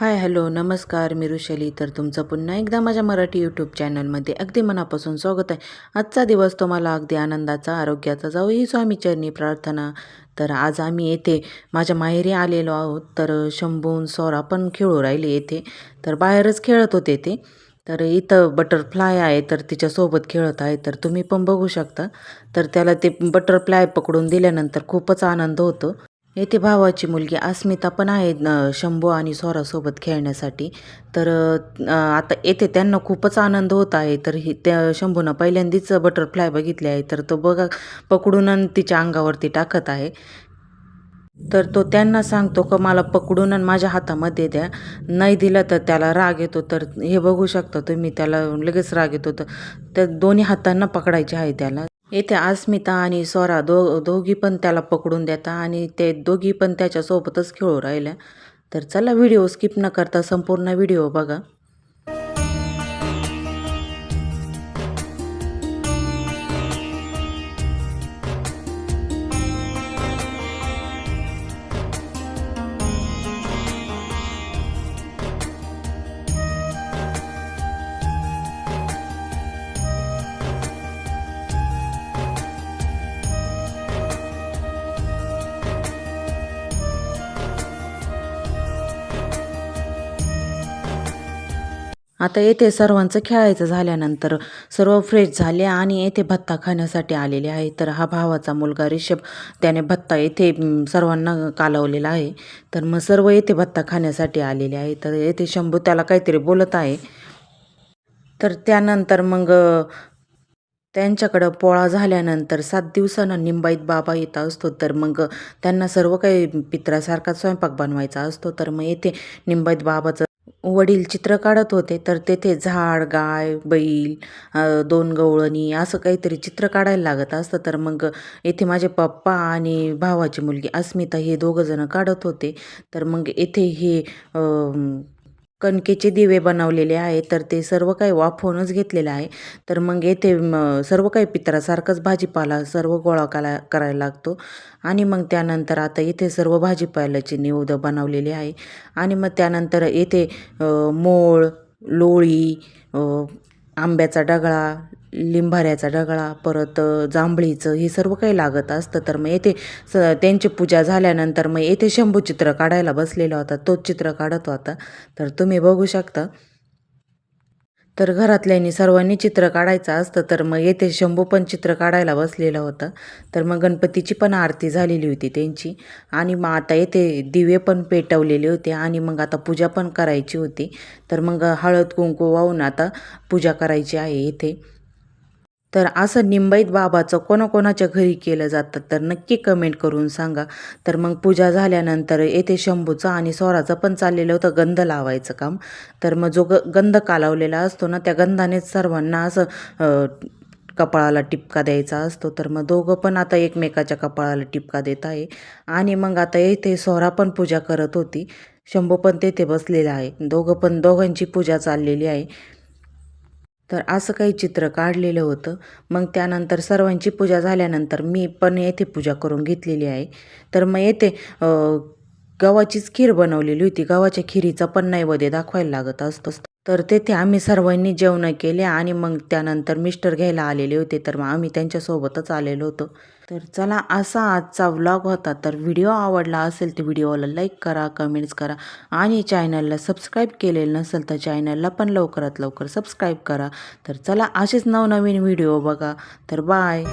Hi hello नमस्कार मी ऋषली. तर तुमचं पुन्हा एकदा माझ्या मराठी यूट्यूब चॅनलमध्ये अगदी मनापासून स्वागत आहे. आजचा दिवस तुम्हाला अगदी आनंदाचा आरोग्याचा जाऊ ही स्वामीचरणी प्रार्थना. तर आज आम्ही येथे माझ्या माहेरी आलेलो आहोत. तर शंभून सोरा पण खेळू राहिले येथे. तर बाहेरच खेळत होते ते. तर इथं बटरफ्लाय आहे तर तिच्यासोबत खेळत आहे. तर तुम्ही पण बघू शकता. तर त्याला ते बटरफ्लाय पकडून दिल्यानंतर खूपच आनंद होतो. येथे भावाची मुलगी अस्मिता पण आहे शंभू आणि स्वरासोबत खेळण्यासाठी. तर आता येथे त्यांना खूपच आनंद होत आहे. तर ही त्या शंभूनं पहिल्यांदाच बटरफ्लाय बघितली आहे. तर तो बघा पकडून आणि तिच्या अंगावरती टाकत आहे. तर तो त्यांना सांगतो का मला पकडून आणि माझ्या हातामध्ये द्या. नाही दिलं तर त्याला राग येतो. तर हे बघू शकता तुम्ही त्याला लगेच राग येतो. तर त्या दोन्ही हातांना पकडायचे आहे त्याला. येथे अस्मिता आणि स्वरा दो दोघी पण त्याला पकडून देता आणि ते दोघी पण त्याच्यासोबतच खेळू राहिल्या. तर चला व्हिडिओ स्किप न करता संपूर्ण व्हिडिओ बघा. आता येथे सर्वांचं खेळायचं झाल्यानंतर सर्व फ्रेश झाले आणि येथे भत्ता खाण्यासाठी आलेले आहे. तर हा भावाचा मुलगा रिषभ त्याने भत्ता येथे सर्वांना कालवलेला आहे. तर मग सर्व येथे भत्ता खाण्यासाठी आलेले आहे. तर येथे शंभू त्याला काहीतरी बोलत आहे. तर त्यानंतर मग त्यांच्याकडं पोळा झाल्यानंतर सात दिवसानं निंबाईत बाबा येत असतो. तर मग त्यांना सर्व काही पित्रासारखा स्वयंपाक बनवायचा असतो. तर मग येथे निंबाईत बाबाचं वडील चित्र काढत होते तर तेथे झाड गाय बैल दोन गवळणी असं काहीतरी चित्र काढायला लागत असतं. तर मग येथे माझे पप्पा आणि भावाची मुलगी अस्मिता हे दोघंजणं काढत होते. तर मग येथे हे कणकेचे दिवे बनवलेले आहे तर ते सर्व काही वाफवूनच घेतलेलं आहे. तर मग येथे सर्व काही पित्रासारखंच भाजीपाला सर्व गोळा करा करायला लागतो. आणि मग त्यानंतर आता इथे सर्व भाजीपाल्याची निवद बनवलेली आहे. आणि मग त्यानंतर येथे मोळ लोळी आंब्याचा डगळा लिंबाऱ्याचा डगळा परत जांभळीचं हे सर्व काही लागत असतं. तर मग येथे स त्यांची पूजा झाल्यानंतर मग येथे शंभू चित्र काढायला बसलेला होता. तोच चित्र काढत होता. तर तुम्ही बघू शकता. तर घरातल्यांनी सर्वांनी चित्र काढायचं असतं. तर मग येथे शंभू पण चित्र काढायला बसलेला होता. तर मग गणपतीची पण आरती झालेली होती त्यांची. आणि मग आता येथे दिवे पण पेटवलेले होते. आणि मग आता पूजा पण करायची होती. तर मग हळद कुंकू वाहून आता पूजा करायची आहे इथे. तर असं निंबाईत बाबाचं कोणाकोणाच्या घरी केलं जातं तर नक्की कमेंट करून सांगा. तर मग पूजा झाल्यानंतर येथे शंभूचं आणि स्वराचं पण चाललेलं होतं गंध लावायचं काम. तर मग जो ग गंध कालावलेला असतो ना त्या गंधानेच सर्वांना असं कपाळाला टिपका द्यायचा असतो. तर मग दोघं पण आता एकमेकाच्या कपाळाला टिपका देत आहे. आणि मग आता येथे सोहरा पण पूजा करत होती. शंभू पण तेथे बसलेला आहे. दोघं पण दोघांची पूजा चाललेली आहे. तर असं काही चित्र काढलेलं होतं. मग त्यानंतर सर्वांची पूजा झाल्यानंतर मी पण येथे पूजा करून घेतलेली आहे. तर मग येथे गव्हाचीच खीर बनवलेली होती. गव्हाच्या खिरीचा पण नैवेद्य दाखवायला लागत असतो तर तेथे आम्ही सर्वांनी जेवण केले आणि मग त्यानंतर मिस्टर घ्यायला आलेले होते. तर मग आम्ही त्यांच्यासोबतच आलेलो होतो. तर चला असा आजचा व्लॉग होता. तर व्हिडिओ आवडला असेल तर व्हिडिओला लाईक करा कमेंट्स करा आणि चॅनलला सबस्क्राईब केलेलं नसेल तर चॅनलला पण लवकरात लवकर सबस्क्राईब करा. तर चला असेच नवनवीन व्हिडिओ बघा. तर बाय